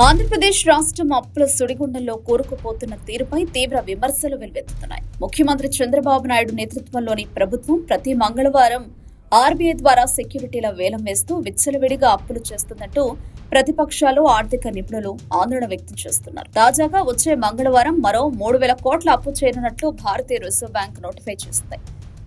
ఆంధ్రప్రదేశ్ రాష్ట్రం అప్పుల సుడిగుండంలో కూరుకుపోతున్న తీరుపై తీవ్ర విమర్శలు వెల్లువెత్తుతున్నాయి ముఖ్యమంత్రి చంద్రబాబు నాయుడు నేతృత్వంలోని ప్రభుత్వం ప్రతి మంగళవారం ఆర్బీఐ ద్వారా సెక్యూరిటీల వేలం వేస్తూ విచ్చలవిడిగా అప్పులు చేస్తున్నట్టు ప్రతిపక్షాలు ఆర్థిక నిపుణులు ఆందోళన వ్యక్తం చేస్తున్నారు. తాజాగా వచ్చే మంగళవారం మరో మూడు వేల కోట్ల అప్పు చేరినట్లు భారతీయ రిజర్వ్ బ్యాంక్ నోటిఫై చేస్తాయి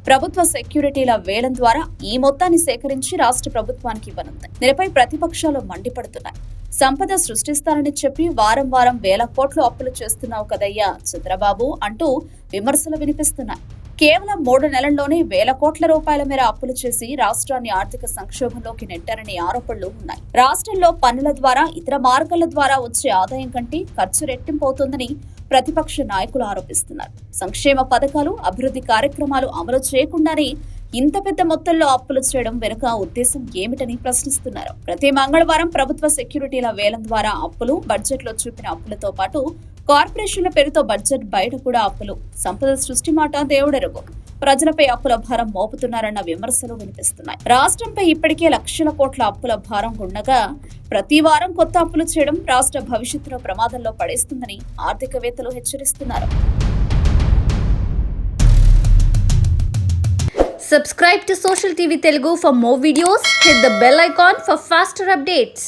ప్రభుత్వ సెక్యూరిటీల వేలం ద్వారా ఈ మొత్తాన్ని సేకరించి రాష్ట్ర ప్రభుత్వానికి ఇవ్వనుంది. దీనిపై ప్రతిపక్షాలు మండిపడుతున్నాయి. సంపద సృష్టిస్తానని చెప్పి వారం వారం వేల కోట్లు అప్పులు చేస్తున్నావు కదయ్యా చంద్రబాబు అంటూ విమర్శలు వినిపిస్తున్నాయి. కేవలం మూడు నెలల్లోనే వేల కోట్ల రూపాయల మేర అప్పులు చేసి రాష్ట్రాన్ని ఆర్థిక సంక్షోభంలోకి నెట్టారనే ఆరోపణలు ఉన్నాయి. రాష్ట్రంలో పన్నుల ద్వారా ఇతర మార్గాల ద్వారా వచ్చే ఆదాయం కంటే ఖర్చు రెట్టింపవుతోందని ప్రతిపక్ష నాయకులు ఆరోపిస్తున్నారు. సంక్షేమ పథకాలు అభివృద్ధి కార్యక్రమాలు అమలు చేయకుండానే ఇంత పెద్ద మొత్తంలో అప్పులు చేయడం వెనుక ఉద్దేశం ఏమిటని ప్రశ్నిస్తున్నారు. ప్రతి మంగళవారం ప్రభుత్వ సెక్యూరిటీల వేలం ద్వారా అప్పులు బడ్జెట్లో చూపిన అప్పులతో పాటు కార్పొరేషన్ల పేరుతో బడ్జెట్ బయట కూడా అప్పులు సంపద సృష్టి మాట దేవుడెరుగు ప్రజలపై అప్పుల భారం మోపుతున్నారన్న విమర్శలు వినిపిస్తున్నాయి రాష్ట్రంపై ఇప్పటికే లక్షల కోట్ల అప్పుల భారం ఉండగా ప్రతి వారం కొత్త అప్పులు చేయడం రాష్ట్ర భవిష్యత్తులో ప్రమాదంలో పడేస్తుందని ఆర్థికవేత్తలు హెచ్చరిస్తున్నారు Subscribe to Social TV Telugu for more videos. Hit the bell icon for faster updates.